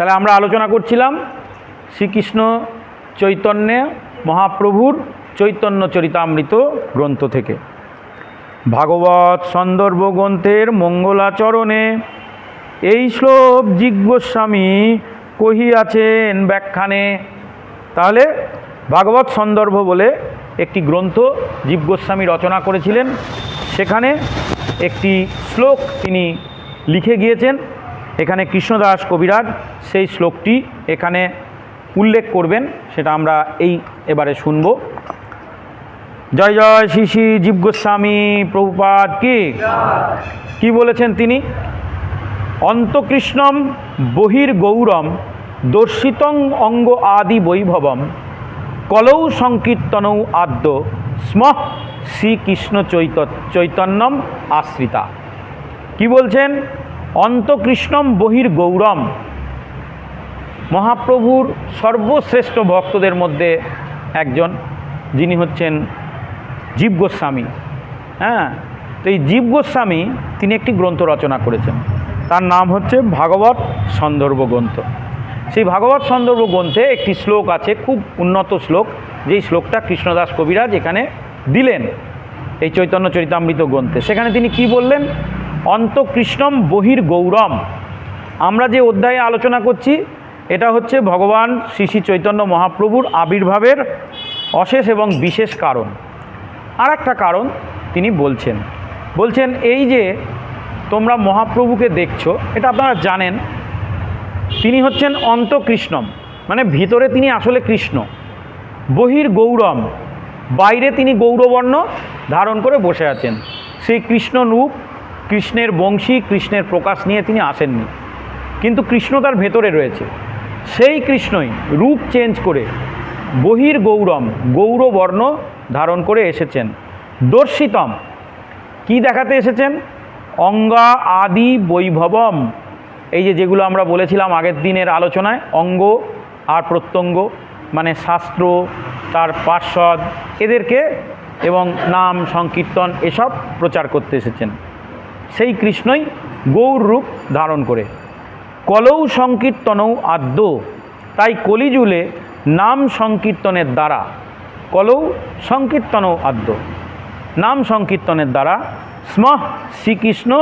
তাহলে আমরা আলোচনা করছিলাম শ্রীকৃষ্ণ চৈতন্যে মহাপ্রভুর চৈতন্য চরিতামৃত গ্রন্থ থেকে। ভাগবত সন্দর্ভ গ্রন্থের মঙ্গলাচরণে এই শ্লোক জিজ্ঞস্বামী কহিয়াছেন ব্যাখ্যানে। তাহলে ভাগবত সন্দর্ভ বলে একটি গ্রন্থ জীব গোস্বামী রচনা করেছিলেন। সেখানে একটি শ্লোক তিনি লিখে গিয়েছেন। এখানে কৃষ্ণদাস কবিরাজ, সেই শ্লোকটি এখানে উল্লেখ করবেন, সেটা আমরা এই এবারে শুনব। জয় জয় শ্রী শ্রী জীব গোস্বামী প্রভুপাদ কি? কি বলেছেন তিনি? অন্তকৃষ্ণম বহির্গৌরম দর্শিতং অঙ্গ আদি বৈভবম কলৌ সংকীর্তনৌ আদ্য স্ম শ্রীকৃষ্ণ চৈত চৈতন্যম আশ্রিতা। কি বলছেন? অন্তকৃষ্ণম বহির্গৌরম মহাপ্রভুর সর্বশ্রেষ্ঠ ভক্তদের মধ্যে একজন, যিনি হচ্ছেন জীব গোস্বামী। হ্যাঁ তো এই জীব গোস্বামী তিনি একটি গ্রন্থ রচনা করেছেন। তার নাম হচ্ছে ভাগবত সন্দর্ভ গ্রন্থ। সেই ভাগবত সন্দর্ভ গ্রন্থে একটি শ্লোক আছে, খুব উন্নত শ্লোক, যেই শ্লোকটা কৃষ্ণদাস কবিরাজ এখানে দিলেন। এই চৈতন্য চরিতামৃত গ্রন্থে। সেখানে তিনি কি বললেন? অন্তকৃষ্ণম বহির গৌরম আমরা যে অধ্যায়ে আলোচনা করছি, এটা হচ্ছে ভগবান শ্রী শ্রী চৈতন্য মহাপ্রভুর আবির্ভাবের অশেষ এবং বিশেষ কারণ। আর একটা কারণ তিনি বলছেন। বলছেন, এই যে তোমরা মহাপ্রভুকে দেখছ, এটা আপনারা জানেন, তিনি হচ্ছেন অন্তকৃষ্ণম। মানে ভিতরে তিনি আসলে কৃষ্ণ। বহির গৌরম বাইরে তিনি গৌরবর্ণ ধারণ করে বসে আছেন। সেই কৃষ্ণ রূপ কৃষ্ণের বংশী, কৃষ্ণের প্রকাশ নিয়ে তিনি আসেননি। কিন্তু কৃষ্ণ তার ভেতরে রয়েছে। সেই কৃষ্ণই রূপ চেঞ্জ করে বহির গৌরম, গৌরবর্ণ ধারণ করে এসেছেন। দর্শিতম, কি দেখাতে এসেছেন? অঙ্গা আদি বৈভবম। এই যে যেগুলো আমরা বলেছিলাম আগের দিনের আলোচনায়, অঙ্গ আর প্রত্যঙ্গ মানে শাস্ত্র, তার পার্শ্বদ, এদেরকে এবং নাম, সংকীর্তন, এসব প্রচার করতে এসেছেন। সেই কৃষ্ণই গৌর রূপ ধারণ করে। কলৌ সংকীর্তনৌ আদ্য, তাই কলিজুলে নাম সংকীর্তনের দ্বারা কলৌ সংকীর্তনৌ আদ্য। নাম সংকীর্তনের দ্বারা স্ম শ্রীকৃষ্ণ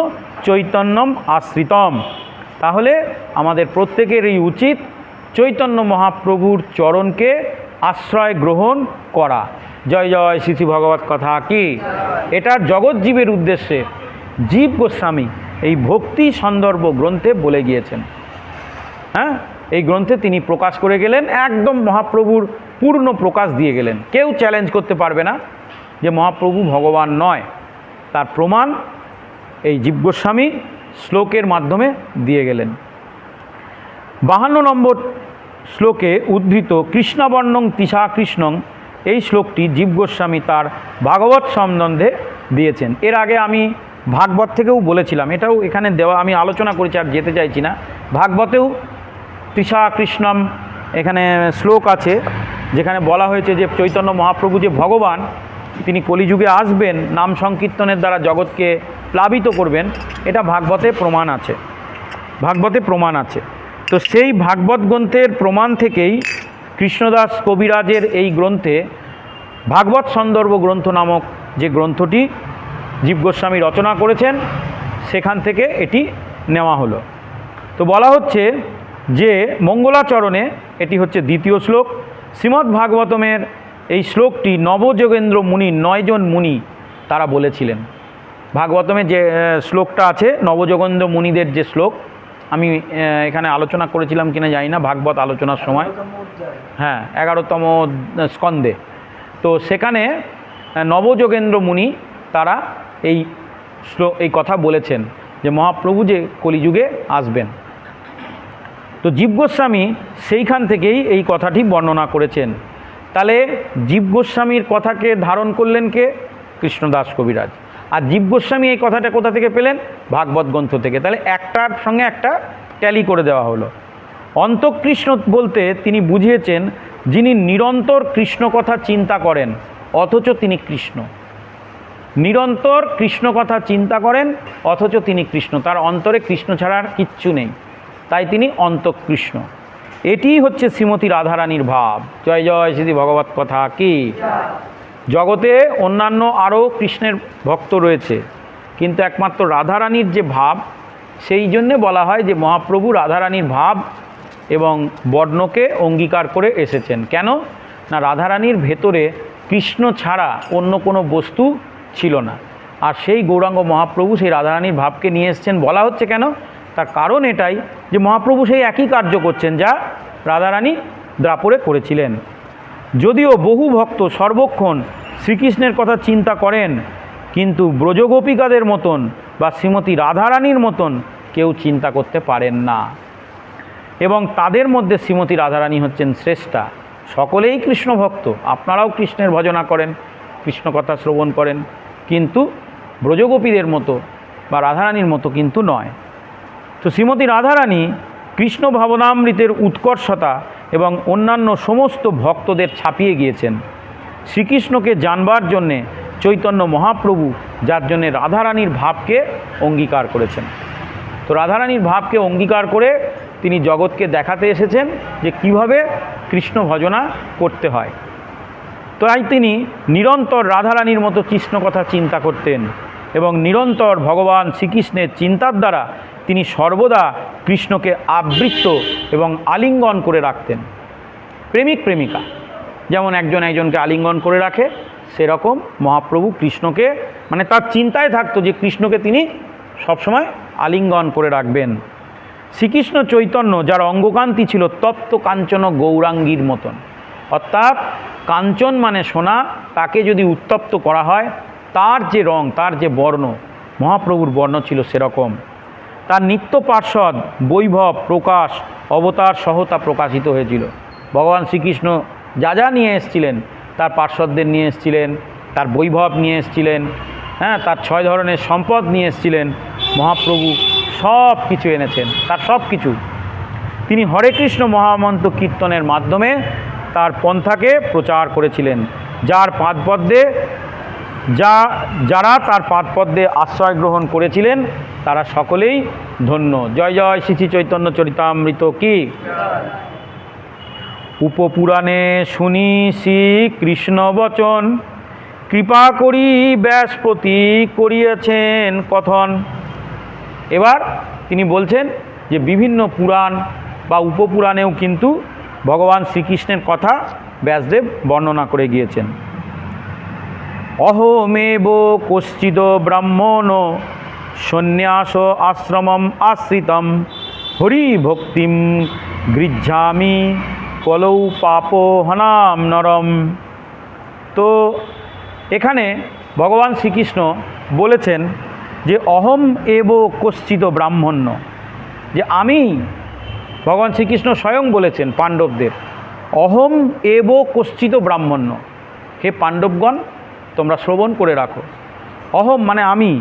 চৈতন্যম আশ্রিতম। তাহলে আমাদের প্রত্যেকেরই উচিত চৈতন্য মহাপ্রভুর চরণকে আশ্রয় গ্রহণ করা। জয় জয় শ্রী শ্রী ভগবত কথা কি? এটা জগৎজীবের উদ্দেশ্যে জীব গোস্বামী এই ভক্তি সন্দর্ভ গ্রন্থে বলে গিয়েছেন। হ্যাঁ? এই গ্রন্থে তিনি প্রকাশ করে গেলেন, একদম মহাপ্রভুর পূর্ণ প্রকাশ দিয়ে গেলেন। কেউ চ্যালেঞ্জ করতে পারবে না যে মহাপ্রভু ভগবান নয়। তার প্রমাণ এই জীব গোস্বামী শ্লোকের মাধ্যমে দিয়ে গেলেন। বাহান্ন নম্বর শ্লোকে উদ্ধৃত কৃষ্ণবর্ণং তিসা কৃষ্ণং এই শ্লোকটি জীব গোস্বামী তার ভাগবত সম্বন্ধে দিয়েছেন। এর আগে আমি ভাগবত থেকেও বলেছিলাম, এটাও এখানে দেওয়া, আমি আলোচনা করেছি আর যেতে চাইছি না। ভাগবতেও তৃষা কৃষ্ণম এখানে শ্লোক আছে, যেখানে বলা হয়েছে যে চৈতন্য মহাপ্রভু যে ভগবান, তিনি কলিযুগে আসবেন, নাম সংকীর্তনের দ্বারা জগৎকে প্লাবিত করবেন, এটা ভাগবতে প্রমাণ আছে। ভাগবতে প্রমাণ আছে। তো সেই ভাগবত গ্রন্থের প্রমাণ থেকেই কৃষ্ণদাস কবিরাজের এই গ্রন্থে ভাগবত সন্দর্ভ গ্রন্থ নামক যে গ্রন্থটি জীব গোস্বামী রচনা করেছেন, সেখান থেকে এটি নেওয়া হলো। তো বলা হচ্ছে যে, মঙ্গলাচরণে এটি হচ্ছে দ্বিতীয় শ্লোক। শ্রীমদ্ ভাগবতমের এই শ্লোকটি নবযোগেন্দ্র মুনি নয়জন মুনি তারা বলেছিলেন। ভাগবতমে যে শ্লোকটা আছে, নবযোগেন্দ্র মুনিদের যে শ্লোক, আমি এখানে আলোচনা করেছিলাম কিনা জানি না, ভাগবত আলোচনার সময়। হ্যাঁ এগারোতম স্কন্দে তো সেখানে নবযোগেন্দ্র মুনি তারা এই শ্লোক এই কথা বলেছেন যে মহাপ্রভু যে কলিযুগে আসবেন। তো জীব গোস্বামী সেইখান থেকেই এই কথাটি বর্ণনা করেছেন। তাহলে জীব গোস্বামীর কথাকে ধারণ করলেন কে? কৃষ্ণদাস কবিরাজ। আর জীব গোস্বামী এই কথাটা কোথা থেকে পেলেন? ভাগবত গ্রন্থ থেকে। তাহলে একটার সঙ্গে একটা ট্যালি করে দেওয়া হলো। অন্তকৃষ্ণ বলতে তিনি বুঝিয়েছেন, যিনি নিরন্তর কৃষ্ণ কথা চিন্তা করেন, অথচ তিনি কৃষ্ণ। নিরন্তর কৃষ্ণ কথা চিন্তা করেন, অথচ তিনি কৃষ্ণ। তার অন্তরে কৃষ্ণ ছাড়ার কিচ্ছু নেই। তাই তিনি অন্তকৃষ্ণ। এটিই হচ্ছে শ্রীমতী রাধারানীর ভাব। জয় জয় শ্রী ভগবত কথা। কি? জগতে অন্যান্য আরও কৃষ্ণের ভক্ত রয়েছে, কিন্তু একমাত্র রাধারানীর যে ভাব, সেই জন্যে বলা হয় যে মহাপ্রভু রাধারানীর ভাব এবং বর্ণকে অঙ্গীকার করে এসেছেন। কেন? না, রাধারানীর ভেতরে কৃষ্ণ ছাড়া অন্য কোনো বস্তু ছিল না। আর সেই গৌরাঙ্গ মহাপ্রভু, সেই রাধারানীর ভাবকে নিয়ে এসছেন। বলা হচ্ছে কেন? তার কারণ এটাই যে মহাপ্রভু সেই একই কার্য করছেন যা রাধারানী দ্রাপরে করেছিলেন। যদিও বহু ভক্ত সর্বক্ষণ শ্রীকৃষ্ণের কথা চিন্তা করেন, কিন্তু ব্রজগোপিকাদের মতন বা শ্রীমতী রাধারানীর মতন কেউ চিন্তা করতে পারেন না। এবং তাদের মধ্যে শ্রীমতী রাধারানী হচ্ছেন শ্রেষ্ঠা। সকলেই কৃষ্ণ ভক্ত আপনারাও কৃষ্ণের ভজনা করেন কৃষ্ণ কথা শ্রবণ করেন। কিন্তু ব্রজগোপীদের মতো বা রাধারানীর মতো কিন্তু নয়। তো শ্রীমতী রাধারানী কৃষ্ণ ভাবনামৃতের উৎকর্ষতা এবং অন্যান্য সমস্ত ভক্তদের ছাপিয়ে গিয়েছেন। শ্রীকৃষ্ণকে জানবার জন্যে চৈতন্য মহাপ্রভু যার জন্যে রাধারানীর ভাবকে অঙ্গীকার করেছেন। তো রাধারানীর ভাবকে অঙ্গীকার করে তিনি জগৎকে দেখাতে এসেছেন যে কীভাবে কৃষ্ণ ভজনা করতে হয়। তাই তিনি নিরন্তর রাধারানীর মতো কৃষ্ণ কথা চিন্তা করতেন এবং নিরন্তর ভগবান শ্রীকৃষ্ণের চিন্তার দ্বারা তিনি সর্বদা কৃষ্ণকে আবৃত্ত এবং আলিঙ্গন করে রাখতেন। প্রেমিক, প্রেমিকা, যেমন একজন একজনকে আলিঙ্গন করে রাখে, সেরকম মহাপ্রভু কৃষ্ণকে মানে তার চিন্তায় থাকতো যে কৃষ্ণকে তিনি সবসময় আলিঙ্গন করে রাখবেন। শ্রীকৃষ্ণ চৈতন্য, যার অঙ্গকান্তি ছিল তপ্ত কাঞ্চন গৌরাঙ্গীর মতন, অর্থাৎ কাঞ্চন মানে সোনা, তাকে যদি উত্তপ্ত করা হয়, তার যে রং, তার যে বর্ণ, মহাপ্রভুর বর্ণ ছিল সেরকম। তার নিত্য পার্শ্বদ বৈভব, প্রকাশ, অবতার সহ তা প্রকাশিত হয়েছিল। ভগবান শ্রীকৃষ্ণ যা যা নিয়ে এসেছিলেন, তার পার্শ্বদদের নিয়ে এসেছিলেন, তার বৈভব নিয়ে এসেছিলেন হ্যাঁ তার ছয় ধরনের সম্পদ নিয়ে এসেছিলেন, মহাপ্রভু সব কিছু এনেছেন, তার সব কিছু। তিনি হরে কৃষ্ণ মহামন্ত্র কীর্তনের মাধ্যমে তার পন্থাকে প্রচার করেছিলেন। যার পাদপদ্মে, যা, যারা তার পাদপদ্মে আশ্রয় গ্রহণ করেছিলেন, তারা সকলেই ধন্য। জয় জয় শ্রী চৈতন্য চরিতামৃত কি? উপপুরাণে শুনি শ্রী কৃষ্ণ বচন, কৃপা করি ব্যাসপতি করিয়েছেন কথন। এবার তিনি বলছেন যে বিভিন্ন পুরাণ বা উপপুরাণেও কিন্তু ভগবান শ্রীকৃষ্ণের কথা ব্যাসদেব বর্ণনা করে গিয়েছেন। অহমেব কশ্চিদ ব্রাহ্মণ সন্ন্যাস আশ্রমম আশ্রিতম হরি ভক্তিম গৃহ্যামি কলৌ পাপহনাম নরম। তো এখানে ভগবান শ্রীকৃষ্ণ বলেছেন যে অহম এব কশ্চিত ব্রাহ্মণ্য, যে আমি ভগবান শ্রীকৃষ্ণ স্বয়ং বলেছেন পাণ্ডবদের, অহম এব কশ্চিত ব্রাহ্মণ্য। হে পাণ্ডবগণ, তোমরা শ্রবণ করে রাখো। অহম মানে আমি,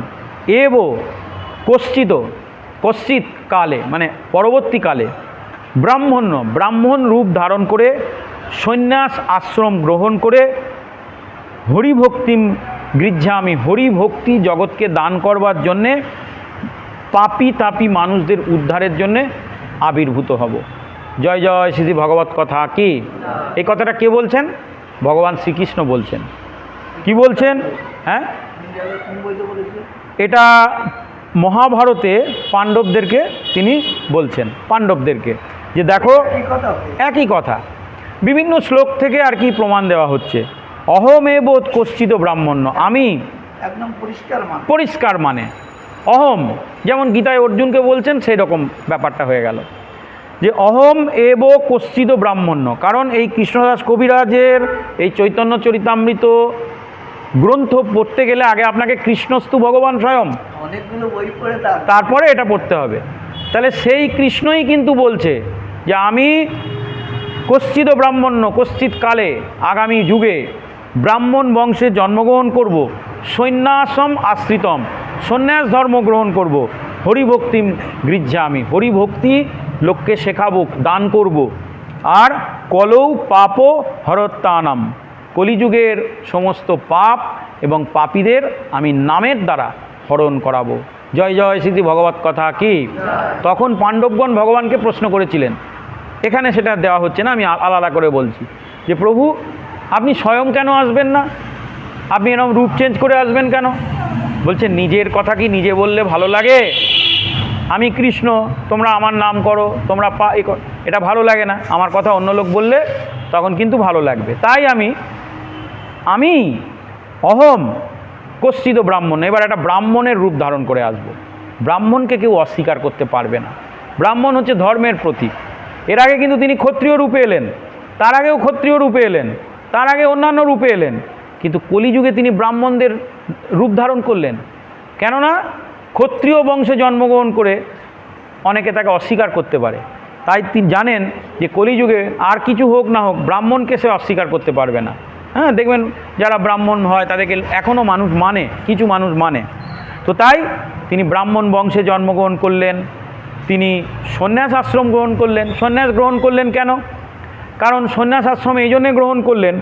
এব কশ্চিত কশ্চিত কালে মানে পরবর্তীকালে ব্রাহ্মণ্য, ব্রাহ্মণ রূপ ধারণ করে সন্ন্যাস আশ্রম গ্রহণ করে হরিভক্তিম গৃহ্যা আমি হরিভক্তি জগৎকে দান করবার জন্যে পাপি তাপি মানুষদের উদ্ধারের জন্যে আবির্ভূত হব। জয় জয় শ্রী ভগবত কথা। কি? এই কথাটা কে বলছেন? ভগবান শ্রীকৃষ্ণ বলছেন। কি বলছেন? হ্যাঁ? এটা মহাভারতে পাণ্ডবদেরকে তিনি বলছেন পাণ্ডবদেরকে। যে দেখো একই কথা। বিভিন্ন শ্লোক থেকে আর কি প্রমাণ দেওয়া হচ্ছে। অহমেবোধ কশ্চিত ব্রাহ্মণ্য। আমি একদম পরিষ্কার মান। পরিষ্কার মানে। অহম যেমন গীতায় অর্জুনকে বলছেন সেই রকম ব্যাপারটা হয়ে গেল। যে অহম এব কশ্চিত ব্রাহ্মণ্য কারণ এই কৃষ্ণদাস কবিরাজের এই চৈতন্য চরিতামৃত গ্রন্থ পড়তে গেলে আগে আপনাকে কৃষ্ণস্তু ভগবান স্বয়ং অনেকগুলো বই পড়ে তারপরে এটা পড়তে হবে। তাহলে সেই কৃষ্ণই কিন্তু বলছে যে আমি কশ্চিত ব্রাহ্মণ্য কশ্চিত কালে আগামী যুগে ব্রাহ্মণ বংশে জন্মগ্রহণ করব সন্ন্যাসম আশ্রিতম। সন্ন্যাস ধর্ম গ্রহণ করব। হরিভক্তিম গৃহ্যা আমি। হরিভক্তি লোককে শেখাবো, দান করব। আর কলৌ পাপ হরত্তানাম। কলিযুগের সমস্ত পাপ এবং পাপীদের আমি নামের দ্বারা হরণ করাবো। জয় জয় স্মৃতি ভগবত কথা কি? তখন পাণ্ডবগণ ভগবানকে প্রশ্ন করেছিলেন। এখানে সেটা দেওয়া হচ্ছে না, আমি আলাদা করে বলছি। যে প্রভু, আপনি স্বয়ং কেন আসবেন না? আপনি এরকম রূপ চেঞ্জ করে আসবেন কেন? বলছে, নিজের কথা কি নিজে বললে ভালো লাগে? আমি কৃষ্ণ, তোমরা আমার নাম করো, তোমরা পা এটা ভালো লাগে না, আমার কথা অন্য লোক বললে তখন কিন্তু ভালো লাগবে। তাই আমি আমি অহম কশ্চিত ব্রাহ্মণ। এবার একটা ব্রাহ্মণের রূপ ধারণ করে আসব। ব্রাহ্মণকে কেউ অস্বীকার করতে পারবে না। ব্রাহ্মণ হচ্ছে ধর্মের প্রতীক। এর আগে কিন্তু তিনি ক্ষত্রিয় রূপে এলেন, তার আগেও ক্ষত্রিয় রূপে এলেন, তার আগে অন্যান্য রূপে এলেন। কিন্তু কলিযুগে তিনি ব্রাহ্মণদের রূপ ধারণ করলেন। কেননা ক্ষত্রিয় বংশে জন্মগ্রহণ করে অনেকে তাকে অস্বীকার করতে পারে। তাই তিনি জানেন যে কলিযুগে আর কিছু হোক না হোক ব্রাহ্মণকে সে অস্বীকার করতে পারবে না। হ্যাঁ দেখবেন যারা ব্রাহ্মণ হয় তাদেরকে এখনও মানুষ মানে কিছু মানুষ মানে। তো তাই তিনি ব্রাহ্মণ বংশে জন্মগ্রহণ করলেন, তিনি সন্ন্যাস আশ্রম গ্রহণ করলেন। সন্ন্যাস গ্রহণ করলেন কেন? কারণ সন্ন্যাস আশ্রম এই জন্যে গ্রহণ করলেন,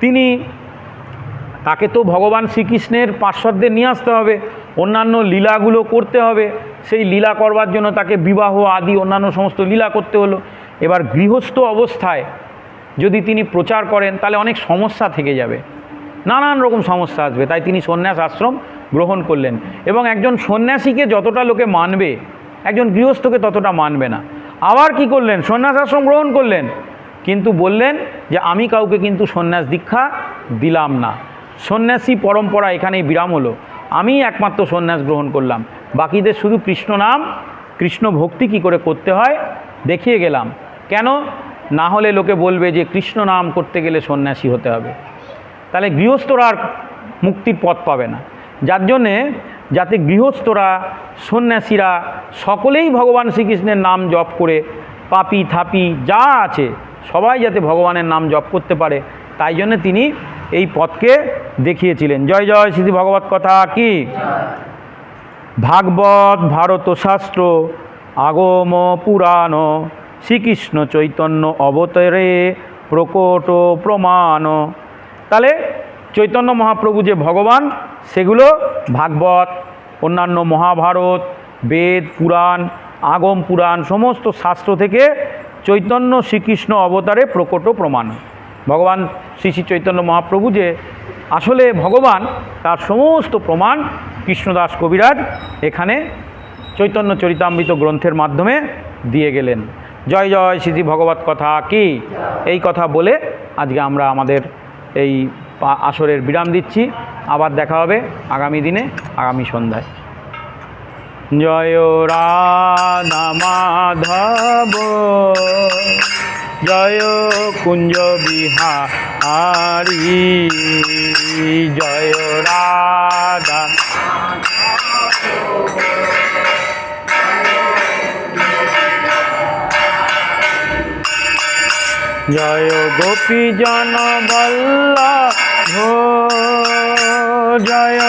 তিনি তাকে তো ভগবান শ্রীকৃষ্ণের পার্শ্বদের নিয়ে আসতে হবে, অন্যান্য লীলাগুলো করতে হবে। সেই লীলা করবার জন্য তাকে বিবাহ আদি, অন্যান্য সমস্ত লীলা করতে হলো। এবার গৃহস্থ অবস্থায় যদি তিনি প্রচার করেন, তাহলে অনেক সমস্যা থেকে যাবে। নানান রকম সমস্যা আসবে। তাই তিনি সন্ন্যাস আশ্রম গ্রহণ করলেন এবং একজন সন্ন্যাসীকে যতটা লোকে মানবে, একজন গৃহস্থকে ততটা মানবে না। আবার কি করলেন? সন্ন্যাস আশ্রম গ্রহণ করলেন। কিন্তু বললেন যে, আমি কাউকে কিন্তু সন্ন্যাস দীক্ষা দিলাম না। সন্ন্যাসী পরম্পরা এখানেই বিরাম হলো। আমি একমাত্র সন্ন্যাস গ্রহণ করলাম। বাকিদের শুধু কৃষ্ণ নাম, কৃষ্ণ ভক্তি কী করে করতে হয়, দেখিয়ে গেলাম। কেন? না হলে লোকে বলবে যে কৃষ্ণ নাম করতে গেলে সন্ন্যাসী হতে হবে। তাহলে গৃহস্থরা আর মুক্তির পথ পাবে না। যার জন্যে যাতে গৃহস্থরা, সন্ন্যাসীরা সকলেই ভগবান শ্রীকৃষ্ণের নাম জপ করে, পাপি, থাপি, যা আছে সবাই যাতে ভগবানের নাম জপ করতে পারে, তাই জন্য তিনি এই পথকে দেখিয়েছিলেন। জয় জয় শ্রী ভগবত কথা কি? ভাগবত ভারত শাস্ত্র আগম, পুরাণ, শ্রীকৃষ্ণ চৈতন্য অবতরে প্রকট প্রমাণ। তাহলে চৈতন্য মহাপ্রভু যে ভগবান, সেগুলো ভাগবত, অন্যান্য মহাভারত, বেদ, পুরাণ, আগম, পুরাণ, সমস্ত শাস্ত্র থেকে চৈতন্য শ্রীকৃষ্ণ অবতারে প্রকট প্রমাণ। ভগবান শ্রী শ্রী চৈতন্য মহাপ্রভু যে আসলে ভগবান, তার সমস্ত প্রমাণ কৃষ্ণদাস কবিরাজ এখানে চৈতন্য চরিতামৃত গ্রন্থের মাধ্যমে দিয়ে গেলেন। জয় জয় শ্রী ভগবত কথা কি? এই কথা বলে আজকে আমরা আমাদের এই আসরের বিরাম দিচ্ছি। আবার দেখা হবে আগামী দিনে, আগামী সন্ধ্যায়। জয় রাধা মাধব। জয় কুঞ্জ বিহারি জয় রাধা। জয় গোপী জন বল্লভ জয়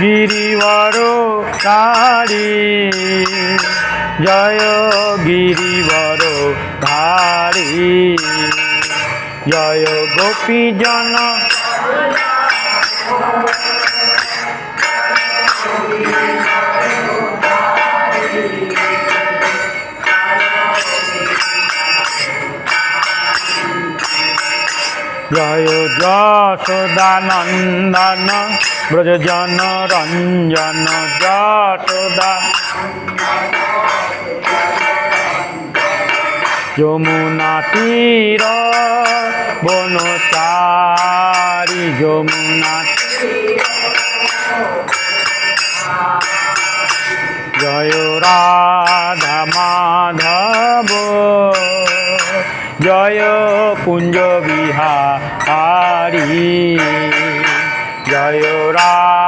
গিরিবর ধারী জয় গিরিবর ধারী জয় গোপী জন। জয় যশোদানন্দন ব্রজজন রঞ্জন যশোদা যমুনা তীর বনচারি যমুনা জয় রাধা মাধব জয় কুঞ্জ বিহারি। জয় রাধা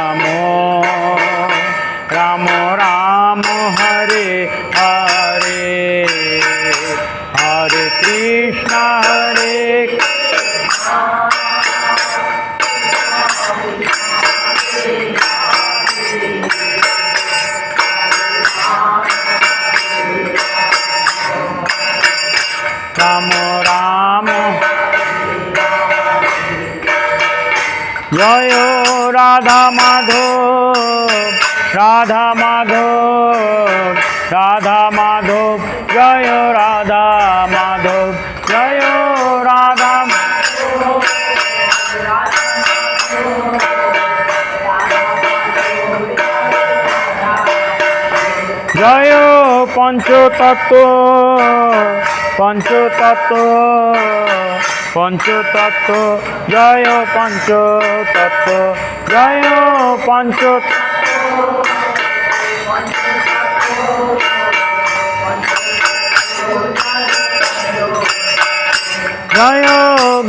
রাধা মাধব রাধা মাধব, জয় রাধা মাধব, জয় রাধা জয় পঞ্চতত্ত্ব পঞ্চতত্ত্ব পঞ্চতত্ত্ব, জয় পঞ্চতত্ত্ব, জয় পঞ্চ জয়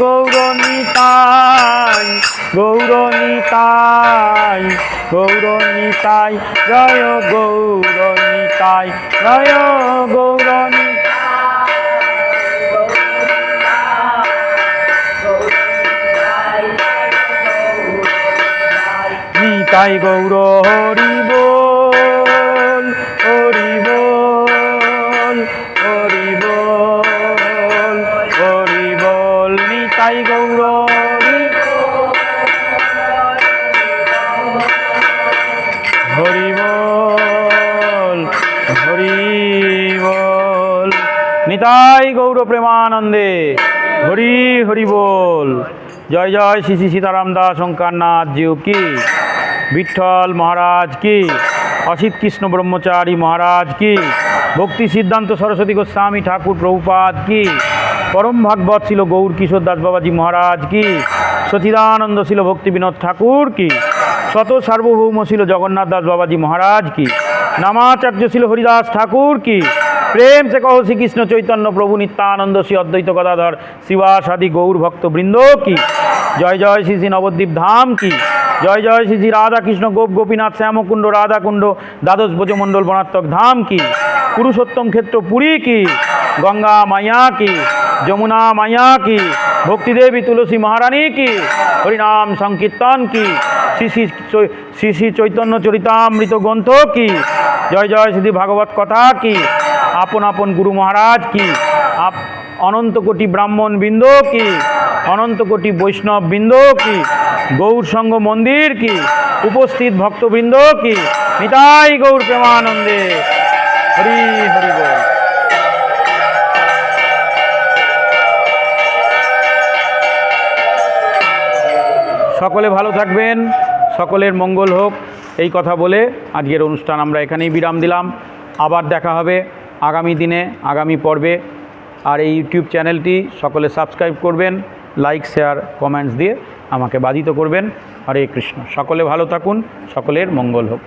গৌরনিতাই গৌরনিতাই গৌরনিতাই জয় গৌরনিতাই জয় গৌরনি নিতাই গৌর হরি হরি বল হরি বল। নিতাই গৌর প্রেমানন্দে, হরি হরি বল। জয় জয় শ্রী শ্রী সীতারাম দাস শঙ্করনাথ জিউ কি? বিঠল মহারাজ কি? অসিত কৃষ্ণ ব্রহ্মচারী মহারাজ কি? ভক্তি সিদ্ধান্ত সরস্বতী গোস্বামী ঠাকুর প্রভুপাদ কি? পরম ভাগবত ছিল গৌর কিশোর দাস বাবাজি মহারাজ কি? সচিদানন্দ ছিল ভক্তি বিনোদ ঠাকুর কি? শত সার্বভৌম ছিল জগন্নাথ দাস বাবাজি মহারাজ কি? নামাচার্য ছিল হরিদাস ঠাকুর কি? প্রেম সে কহ শ্রীকৃষ্ণ চৈতন্য প্রভু নিত্যানন্দ শ্রী অদ্বৈত গদাধর শিবাসাদি গৌর ভক্ত বৃন্দ কি? জয় জয় শ্রী শ্রী নবদ্বীপ ধাম কি? জয় জয় শ্রী শ্রী রাধা কৃষ্ণ গোপ গোপীনাথ, শ্যামকুণ্ড, রাধাকুণ্ড, দ্বাদশ ব্রজমণ্ডল বনাত্মক ধাম কি? পুরুষোত্তম ক্ষেত্র পুরী কি? গঙ্গা মায়া কি, যমুনা মায়া কি, ভক্তিদেবী তুলসী মহারানী কি, হরিনাম সংকীর্তন কি, শ্রী শ্রী শ্রী চৈতন্য চরিতামৃত গ্রন্থ কি, জয় জয় শ্রী ভাগবত কথা কি, আপন আপন গুরু মহারাজ কি, আপ, অনন্ত কোটি ব্রাহ্মণ বৃন্দ কি, অনন্ত কোটি বৈষ্ণব বৃন্দ কি, গৌর সঙ্গ মন্দির কি, উপস্থিত ভক্তবৃন্দ কি, নিতাই গৌর প্রেমানন্দে, হরি হরি বল। সকলে ভালো থাকবেন, সকলের মঙ্গল হোক, এই কথা বলে আজকের অনুষ্ঠান আমরা এখানেই বিরাম দিলাম। আবার দেখা হবে আগামী দিনে, আগামী পর্বে। আর এই ইউটিউব চ্যানেলটি সকলে সাবস্ক্রাইব করবেন, লাইক, শেয়ার, কমেন্টস দিয়ে আমাকে বাধিত করবেন। হরে কৃষ্ণ। সকলে ভালো থাকুন, সকলের মঙ্গল হোক।